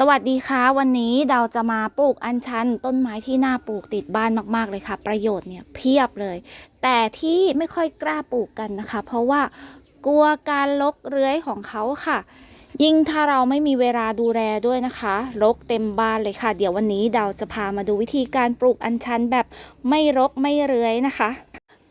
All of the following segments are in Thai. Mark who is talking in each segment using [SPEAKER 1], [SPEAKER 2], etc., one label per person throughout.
[SPEAKER 1] สวัสดีค่ะ วันนี้เราจะมาปลูกอัญชัน ต้นไม้ที่น่าปลูกติดบ้านมากๆเลยค่ะ ประโยชน์เนี่ยเพียบเลย แต่ที่ไม่ค่อยกล้าปลูกกันนะคะ เพราะว่ากลัวการลกเลื้อยของเขาค่ะ ยิ่งถ้าเราไม่มีเวลาดูแลด้วยนะคะรกเต็มบ้านเลยค่ะ เดี๋ยววันนี้เราจะพามาดูวิธีการปลูกอัญชันแบบไม่รกไม่เลื้อยนะคะ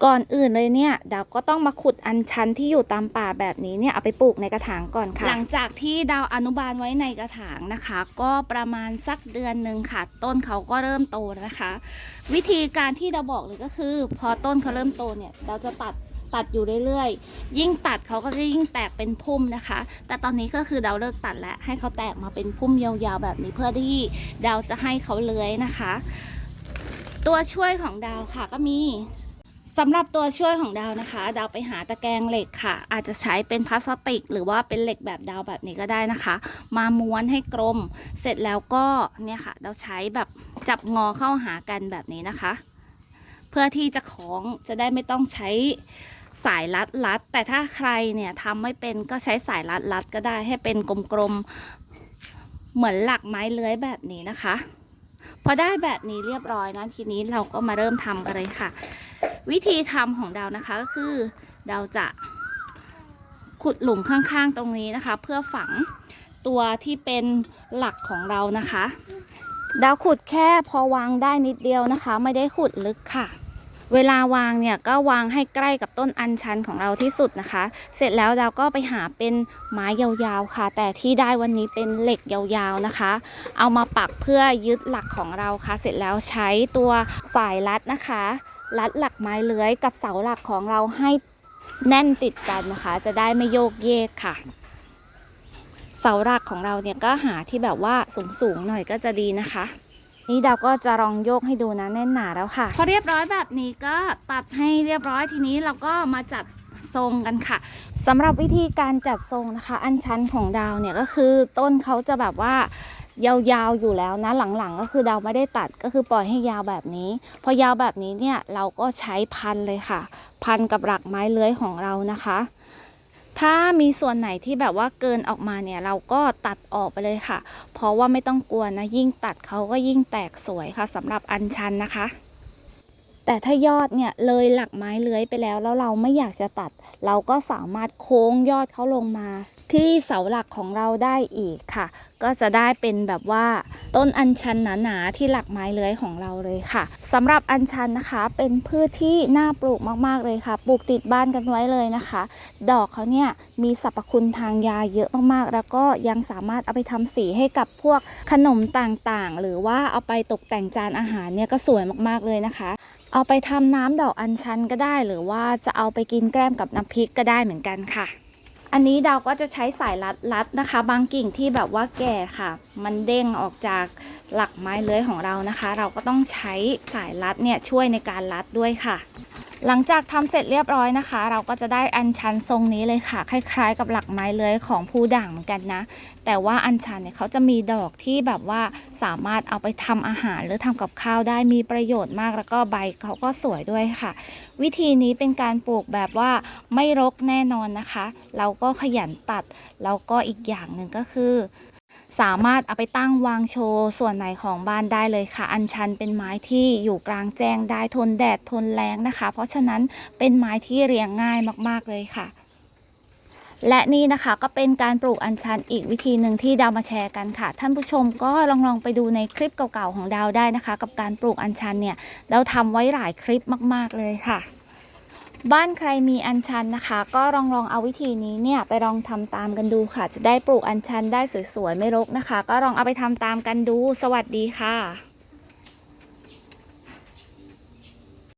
[SPEAKER 1] ก่อนอื่นเลยเนี่ยดาวก็ต้องมาขุดอัญชันที่อยู่ตามป่าแบบนี้เนี่ยเอาไปปลูกในกระถางก่อนค่ะ หลังจากที่ดาวอนุบาลไว้ในกระถางนะคะ ก็ประมาณสักเดือนหนึ่งค่ะ ต้นเขาก็เริ่มโตนะคะ วิธีการที่เราบอกเลยก็คือ พอต้นเขาเริ่มโตเนี่ยเราจะตัดตัดอยู่เรื่อยๆ ยิ่งตัดเขาก็จะยิ่งแตกเป็นพุ่มนะคะ แต่ตอนนี้ก็คือดาวเลิกตัดแล้วให้เขาแตกมาเป็นพุ่มยาวๆแบบนี้เพื่อที่ดาวจะให้เขาเลื้อยนะคะ ตัวช่วยของดาวค่ะก็มี สำหรับตัวช่วยของดาวนะคะ ดาวไปหาตะแกรงเหล็กค่ะ อาจจะใช้เป็นพลาสติก หรือว่าเป็นเหล็กแบบดาวแบบนี้ก็ได้นะคะ มาม้วนให้กลม เสร็จแล้วก็เนี่ยค่ะ ดาวใช้แบบจับงอเข้าหากันแบบนี้นะคะ เพื่อที่จะคล้องจะได้ไม่ต้องใช้สายรัดรัด แต่ถ้าใครเนี่ยทำไม่เป็นก็ใช้สายรัดรัดก็ได้ให้เป็นกลมๆเหมือนหลักไม้เลื้อยแบบนี้นะคะ พอได้แบบนี้เรียบร้อยนะทีนี้เราก็มาเริ่มทำกันเลยค่ะ วิธีทำของดาวนะคะก็คือเราจะขุดหลุมข้างๆตรงนี้นะคะ เพื่อฝังตัวที่เป็นหลักของเรานะคะ ดาวขุดแค่พอวางได้นิดเดียวนะคะ ไม่ได้ขุดลึกค่ะ เวลาวางเนี่ยก็วางให้ใกล้กับต้นอัญชันของเราที่สุดนะคะ เสร็จแล้วดาวก็ไปหาเป็นไม้ยาวๆค่ะ แต่ที่ได้วันนี้เป็นเหล็กยาวๆนะคะ เอามาปักเพื่อยึดหลักของเราค่ะ เสร็จแล้วใช้ตัวสายรัดนะคะ รัดหลักไม้เลื้อยกับเสาหลักของเราให้แน่นติดกันนะคะ จะได้ไม่โยกเยกค่ะ เสาหลักของเราเนี่ยก็หาที่แบบว่าสูงๆหน่อยก็จะดีนะคะ นี่ดาวก็จะลองโยกให้ดูนะแน่นหนาแล้วค่ะ พอเรียบร้อยแบบนี้ก็ตัดให้เรียบร้อยทีนี้เราก็มาจัดทรงกันค่ะสำหรับวิธีการจัดทรงนะคะ อันชันของดาวเนี่ยก็คือต้นเขาจะแบบว่า ยาวๆอยู่แล้วนะหลังๆก็คือดาไม่ได้ตัดก็คือปล่อยให้ยาวแบบนี้ พอยาวแบบนี้เนี่ยเราก็ใช้พันเลยค่ะ พันกับหลักไม้เลื้อยของเรานะคะ ถ้ามีส่วนไหนที่แบบว่าเกินออกมาเนี่ยเราก็ตัดออกไปเลยค่ะ เพราะว่าไม่ต้องกลัวนะยิ่งตัดเขาก็ยิ่งแตกสวยค่ะสำหรับอัญชันนะคะแต่ถ้ายอดเนี่ยเลยหลักไม้เลื้อยไปแล้วแล้วเราไม่อยากจะตัด เราก็สามารถโค้งยอดเขาลงมา ที่เสาหลักของเราได้อีกค่ะ ก็จะได้เป็นแบบว่าต้นอัญชันหนาๆที่หลักไม้เลื้อยของเราเลยค่ะสำหรับอัญชันนะคะ เป็นพืชที่น่าปลูกมากๆเลยค่ะ ปลูกติดบ้านกันไว้เลยนะคะ ดอกเขาเนี่ยมีสรรพคุณทางยาเยอะมากๆ แล้วก็ยังสามารถเอาไปทำสีให้กับพวกขนมต่างๆ หรือว่าเอาไปตกแต่งจานอาหารเนี่ยก็สวยมากๆเลยนะคะเอาไปทำน้ำดอกอัญชันก็ได้ หรือว่าจะเอาไปกินแกล้มกับน้ำพริกก็ได้เหมือนกันค่ะ อันนี้ดาวก็จะใช้สายรัดรัดนะคะ บางกิ่งที่แบบว่าแก่ค่ะ มันเด้งออกจากหลักไม้เลื้อยของเรานะคะ เราก็ต้องใช้สายรัดเนี่ยช่วยในการรัดด้วยค่ะ หลังจากทำเสร็จเรียบร้อยนะคะ เราก็จะได้อัญชันทรงนี้เลยค่ะ คล้าย ๆ กับหลักไม้เลื้อยของผู้ด่างเหมือนกันนะ แต่ว่าอัญชันเนี่ยเขาจะมีดอกที่แบบว่าสามารถเอาไปทำอาหารหรือทำกับข้าวได้มีประโยชน์มากแล้วก็ใบเขาก็สวยด้วยค่ะ วิธีนี้เป็นการปลูกแบบว่าไม่รกแน่นอนนะคะ เราก็ขยันตัดแล้วก็อีกอย่างหนึ่งก็คือ สามารถเอาไปตั้งวางโชว์ส่วนไหนของบ้านได้เลยค่ะ อัญชันเป็นไม้ที่อยู่กลางแจ้งได้ทนแดดทนแรงนะคะ เพราะฉะนั้นเป็นไม้ที่เรียงง่ายมากๆเลยค่ะ และนี่นะคะก็เป็นการปลูกอัญชันอีกวิธีหนึ่งที่ดาวมาแชร์กันค่ะ ท่านผู้ชมก็ลองลองไปดูในคลิปเก่าๆของดาวได้นะคะ กับการปลูกอัญชันเนี่ยเราทำไว้หลายคลิปมาก ๆเลยค่ะ บ้านใครมีอัญชันนะคะ ก็ลองลองเอาวิธีนี้เนี่ยไปลองทำตามกันดูค่ะ จะได้ปลูกอัญชันได้สวยๆ ไม่รกนะคะ ก็ลองเอาไปทำตามกันดู สวัสดีค่ะ